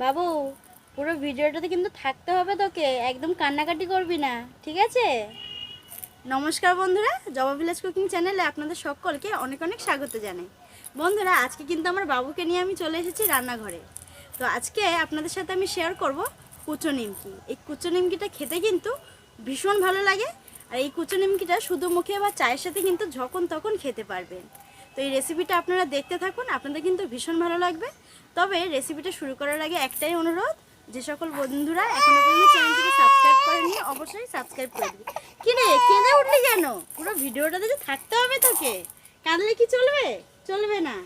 বাবু, পুরো ভিডিওটাতে কিন্তু থাকতে হবে তোকে, একদম কান্নাকাটি করবি না, ঠিক আছে? নমস্কার বন্ধুরা, জবা ভিলেজ কুকিং চ্যানেলে আপনাদের সকলকে অনেক অনেক স্বাগত জানাই। বন্ধুরা, আজকে কিন্তু আমার বাবুকে নিয়ে আমি চলে এসেছি রান্নাঘরে। তো আজকে আপনাদের সাথে আমি শেয়ার করব কুচো নিমকি। এই কুচো নিমকিটা খেতে কিন্তু ভীষণ ভালো লাগে, আর এই কুচো নিমকিটা শুধু মুখে বা চায়ের সাথে কিন্তু যখন তখন খেতে পারবেন। তো এই রেসিপিটা আপনারা দেখতে থাকুন, আপনাদের কিন্তু ভীষণ ভালো লাগবে। তবে রেসিপিটা শুরু করার আগে একটাই অনুরোধ, যে সকল বন্ধুরা এখনও পর্যন্ত চ্যানেলটিকে সাবস্ক্রাইব করেনি অবশ্যই সাবস্ক্রাইব করে দিবি। কি রে, কেঁদে উঠলি কেন? পুরো ভিডিওটাতে যে থাকতে হবে তোকে। কাঁদলে কি চলবে? চলবে না।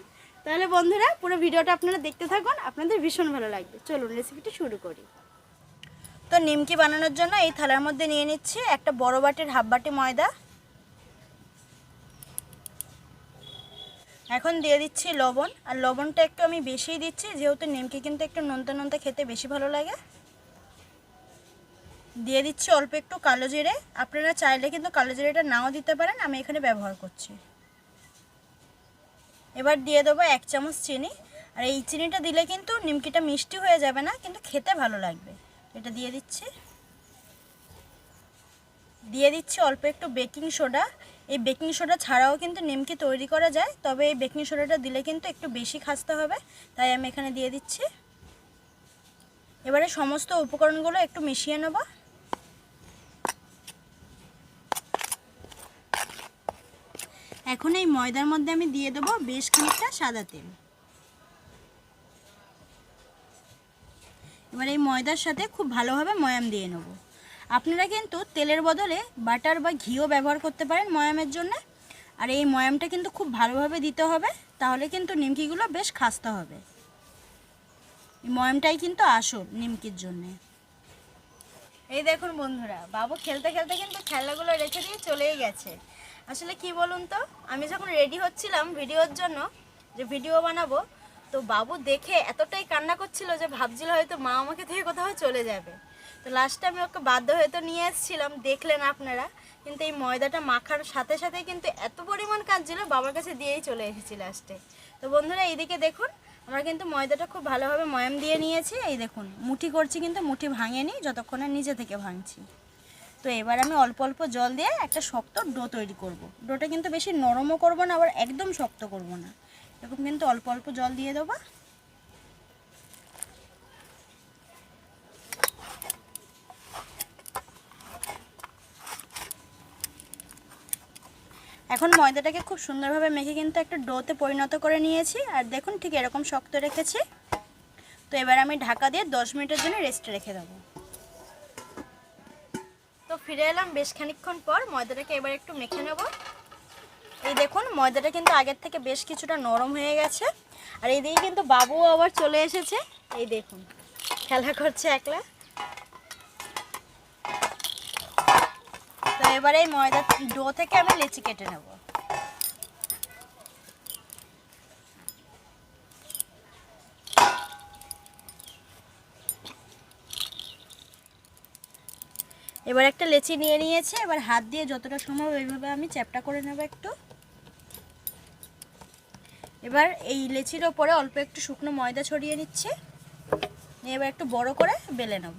তাহলে বন্ধুরা, পুরো ভিডিওটা আপনারা দেখতে থাকুন, আপনাদের ভীষণ ভালো লাগবে। চলুন রেসিপিটা শুরু করি। তো নিমকি বানানোর জন্য এই থালার মধ্যে নিয়ে নিচ্ছে একটা বড় বাটির হাফ বাটি ময়দা এখন দিয়ে দিচ্ছি লবণ, আর লবণটা একটু আমি বেশিই দিচ্ছি, যেহেতু নিমকি কিন্তু একটু নোনতা নোনতা খেতে বেশি ভালো লাগে। দিয়ে দিচ্ছি অল্প একটু কালো জিরে, আপনারা চাইলে কিন্তু কালো জিরেটা নাও দিতে পারেন, আমি এখানে ব্যবহার করছি। এবার দিয়ে দেবো এক চামচ চিনি, আর এই চিনিটা দিলে কিন্তু নিমকিটা মিষ্টি হয়ে যাবে না, কিন্তু খেতে ভালো লাগবে। এটা দিয়ে দিচ্ছি। দিয়ে দিচ্ছি অল্প একটু বেকিং সোডা। এই বেকিং সোডা ছাড়াও কিন্তু নিমকি তৈরি করা যায়, তবে এই বেকিং সোডাটা দিলে কিন্তু একটু বেশি খাসতে হবে, তাই আমি এখানে দিয়ে দিচ্ছি। এবারে সমস্ত উপকরণগুলো একটু মিশিয়ে নেব। এখন এই ময়দার মধ্যে আমি দিয়ে দেবো বেশ খানিকটা সাদা তেল। এবার এই ময়দার সাথে খুব ভালোভাবে ময়াম দিয়ে নেব। আপনারা কিন্তু তেলের বদলে বাটার বা ঘিও ব্যবহার করতে পারেন ময়ামের জন্য। আর এই ময়ামটা কিন্তু খুব ভালোভাবে দিতে হবে, তাহলে কিন্তু নিমকিগুলো বেশ খাস্তে হবে। এই ময়ামটাই কিন্তু আসল নিমকির জন্যে। এই দেখুন বন্ধুরা, বাবু খেলতে খেলতে কিন্তু খেলাগুলো রেখে দিয়ে চলেই গেছে। আসলে কি বলুন তো, আমি যখন রেডি হচ্ছিলাম ভিডিওর জন্য, যে ভিডিও বানাবো, তো বাবু দেখে এতটাই কান্না করছিল যে ভাবছিল হয়তো মা আমাকে থেকে কোথাও চলে যাবে। তো লাস্টে আমি ওকে বাধ্য হয়ে তো নিয়ে এসেছিলাম, দেখলেন আপনারা। কিন্তু এই ময়দাটা মাখার সাথে সাথে কিন্তু এত পরিমাণ কাঁদছিল, বাবার কাছে দিয়েই চলে এসেছি লাস্টে তো বন্ধুরা, এইদিকে দেখুন, আমরা কিন্তু ময়দাটা খুব ভালোভাবে ময়াম দিয়ে নিয়েছি। এই দেখুন, মুঠি করছি কিন্তু মুঠি ভাঙেনি, যতক্ষণে নিজে থেকে ভাঙছি। তো এবার আমি অল্প অল্প জল দিয়ে একটা শক্ত ডো তৈরি করব। ডোটা কিন্তু বেশি নরমও করব না, আবার একদম শক্ত করব না। এরকম কিন্তু অল্প অল্প জল দিয়ে দেবো। এখন ময়দাটাকে খুব সুন্দরভাবে মেখে কিন্তু একটা ডোতে পরিণত করে নিয়েছি। আর দেখুন ঠিক এরকম শক্ত রেখেছি। তো এবার আমি ঢাকা দিয়ে দশ মিনিটের জন্য রেস্টে রেখে দেবো। তো ফিরে এলাম বেশ খানিকক্ষণ পর, ময়দাটাকে এবার একটু মেখে নেব। এই দেখুন, ময়দাটা কিন্তু আগের থেকে বেশ কিছুটা নরম হয়ে গেছে। আর এইদিকে কিন্তু বাবুও আবার চলে এসেছে। এই দেখুন, খেলা করছে একলা। তো এবারে এই ময়দা ডো থেকে আমি লেচি কেটে নেব। এবার একটা লেচি নিয়ে নিয়েছে, এবার হাত দিয়ে যতটা সম্ভব এইভাবে আমি চ্যাপটা করে নেব একটু। এবার এই লেচির ওপরে অল্প একটু শুকনো ময়দা ছড়িয়ে নিচ্ছে এবার একটু বড় করে বেলে নেব।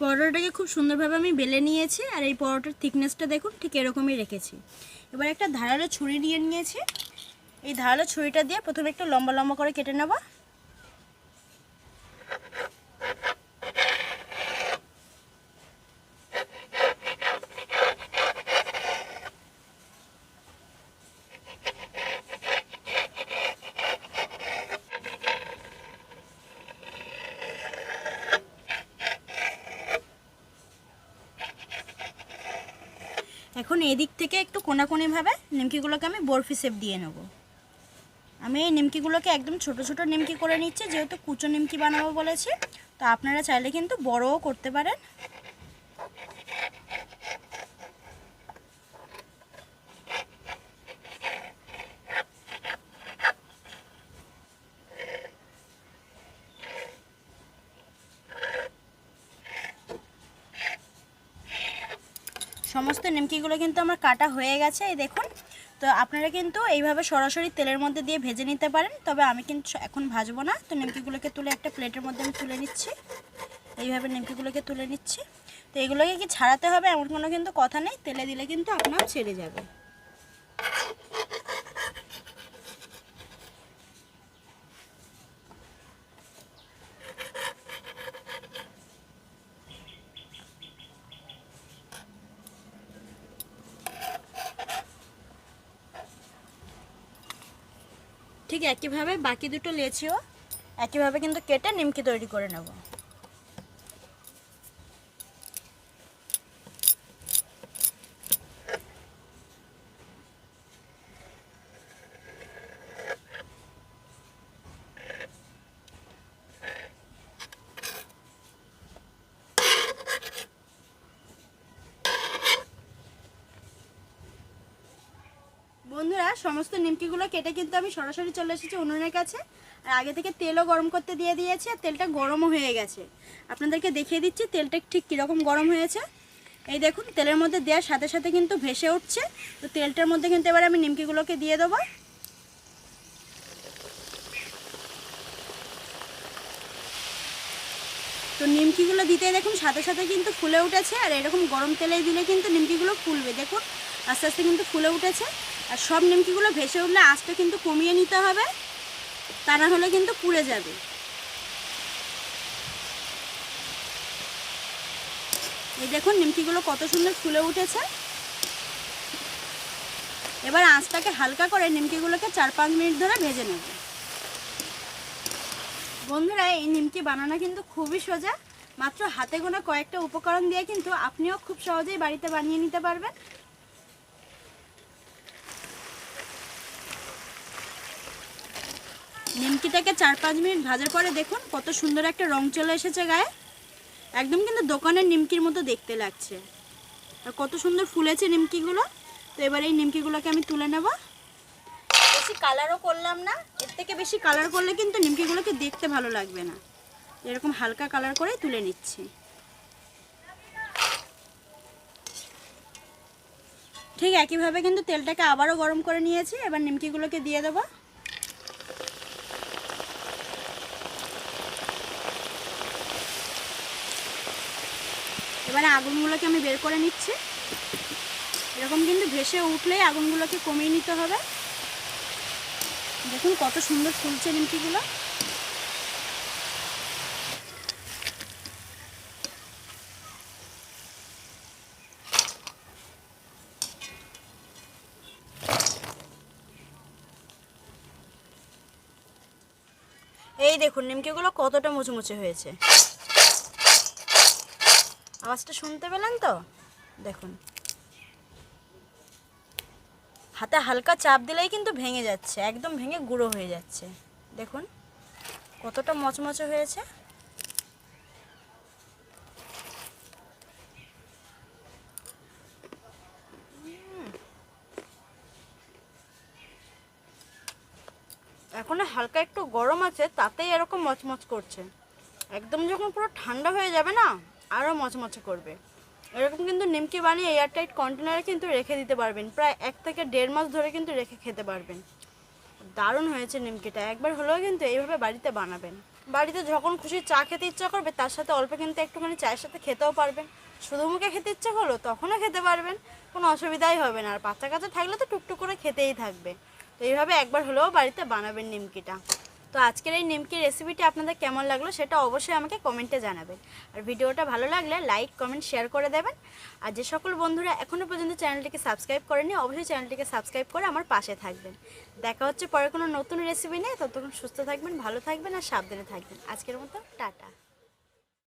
পরোটাটাকে খুব সুন্দরভাবে আমি বেলে নিয়েছি আর এই পরোটার থিকনেসটা দেখুন, ঠিক এরকমই রেখেছি। এবার একটা ধারালো ছুরি নিয়ে নিয়েছি। এই ধারালো ছুরিটা দিয়ে প্রথমে একটু লম্বা লম্বা করে কেটে নেব। এখন এদিক থেকে একটু কোনাকুনিভাবে নিমকিগুলোকে আমি বরফি শেপ দিয়ে নেব। আমি এই নিমকিগুলোকে একদম ছোট ছোট নিমকি করে নিচ্ছি, যেহেতু কুচো নিমকি বানাবো বলেছি, তো আপনারা চাইলে কিন্তু বড়ও করতে পারেন। সমস্ত নিমকিগুলো কিন্তু আমার কাটা হয়ে গেছে, এই দেখুন। তো আপনারা কিন্তু এইভাবে সরাসরি তেলের মধ্যে দিয়ে ভেজে নিতে পারেন, তবে আমি কিন্তু এখন ভাজবো না। তো নিমকিগুলোকে তুলে একটা প্লেটের মধ্যে আমি তুলে নিচ্ছি। এইভাবে নিমকিগুলোকে তুলে নিচ্ছি। তো এগুলোকে কি ছাড়াতে হবে এমন কোনো কিন্তু কথা নেই, তেলে দিলে কিন্তু আপনার ছেড়ে যাবে। ঠিক একইভাবে বাকি দুটো লেচিও একইভাবে কিন্তু কেটে নিমকি তৈরি করে নেব বন্ধুরা সমস্ত নিমকিগুলো কেটে কিন্তু আমি সরাসরি চলে এসেছি উনুনের কাছে। আর আগে থেকে তেলও গরম করতে দিয়ে দিয়েছি আর তেলটা গরমও হয়ে গেছে। আপনাদেরকে দেখিয়ে দিচ্ছি তেলটা ঠিক কীরকম গরম হয়েছে। এই দেখুন, তেলের মধ্যে দেওয়ার সাথে সাথে কিন্তু ভেসে উঠছে। তো তেলটার মধ্যে কিন্তু এবার আমি নিমকিগুলোকে দিয়ে দেবো তো নিমকিগুলো দিতে দেখুন, সাথে সাথে কিন্তু ফুলে উঠেছে, আর এরকম গরম তেলে দিলে কিন্তু নিমকিগুলো ফুলবে। দেখুন, আস্তে আস্তে কিন্তু ফুলে উঠেছে, আর সব নিমকিগুলো ভেসে উঠলে আঁচটা কিন্তু কমিয়ে নিতে হবে, তা না হলে কিন্তু পুড়ে যাবে। এই দেখুন, নিমকিগুলো কত সুন্দর ফুলে উঠেছে। এবার আঁচটাকে হালকা করে নিমকিগুলোকে চার পাঁচ মিনিট ধরে ভেজে নেব। বন্ধুরা, এই নিমকি বানানো কিন্তু খুবই সোজা। মাত্র হাতে গোনা কয়েকটা উপকরণ দিয়ে কিন্তু আপনিও খুব সহজেই বাড়িতে বানিয়ে নিতে পারবেন। নিমকিটাকে চার পাঁচ মিনিট ভাজার পরে দেখুন কত সুন্দর একটা রং চলে এসেছে গায়ে। একদম কিন্তু দোকানের নিমকির মতো দেখতে লাগছে। আর কত সুন্দর ফুলেছে নিমকিগুলো। তো এবার এই নিমকিগুলোকে আমি তুলে নেব। বেশি কালারও করলাম না, এর থেকে বেশি কালার করলে কিন্তু নিমকিগুলোকে দেখতে ভালো লাগবে না। এরকম হালকা কালার করে তুলে নিচ্ছি। ঠিক একইভাবে কিন্তু তেলটাকে আবারও গরম করে নিয়েছি, এবার নিমকিগুলোকে দিয়ে দেবো। এবারে আগুনগুলোকে আমি বের করে নিচ্ছি। এরকম কিন্তু ভেসে উঠলেই আগুনগুলোকে কমিয়ে নিতে হবে। দেখুন কত সুন্দর ফুলছে নিমকিগুলো। এই দেখুন, নিমকিগুলো কতটা মুচমুচে হয়েছে। আওয়াজটা শুনতে পেলেন তো? দেখুন। হাতে হালকা চাপ দিলেই কিন্তু ভেঙে যাচ্ছে, একদম ভেঙে গুঁড়ো হয়ে যাচ্ছে। দেখুন, কতটা মচমচে হয়েছে। এখন হালকা একটু গরম আছে, তাতেই এরকম মচমচ করছে। একদম যখন পুরো ঠান্ডা হয়ে যাবে না আরও মচমচে করবে। এরকম কিন্তু নিমকি বানিয়ে এয়ারটাইট কন্টেনারে কিন্তু রেখে দিতে পারবেন। প্রায় এক থেকে দেড় মাস ধরে কিন্তু রেখে খেতে পারবেন। দারুণ হয়েছে নিমকিটা। একবার হলেও কিন্তু এইভাবে বাড়িতে বানাবেন। বাড়িতে যখন খুশি চা খেতে ইচ্ছা করবে, তার সাথে অল্প কিন্তু একটুখানি চায়ের সাথে খেতেও পারবেন। শুধু মুখে খেতে ইচ্ছা হলো তখনও খেতে পারবেন। কোনো অসুবিধাই হবে না। আর বাচ্চা কাচ্চা থাকলে তো টুকটুক করে খেতেই থাকবে। তো এইভাবে একবার হলেও বাড়িতে বানাবেন নিমকিটা। তো আজকের এই নিমকির রেসিপিটি আপনাদের কেমন লাগল সেটা অবশ্যই আমাকে কমেন্টে জানাবেন। আর ভিডিওটা ভালো লাগলে লাইক কমেন্ট শেয়ার করে দেবেন। আর যে সকল বন্ধুরা এখনও পর্যন্ত চ্যানেলটিকে সাবস্ক্রাইব করেনি অবশ্যই চ্যানেলটিকে সাবস্ক্রাইব করে আমার পাশে থাকবেন। দেখা হচ্ছে পরে কোনো নতুন রেসিপি নিয়ে। ততক্ষণ সুস্থ থাকবেন, ভালো থাকবেন আর সাবধানে থাকবেন। আজকের মতো, টাটা।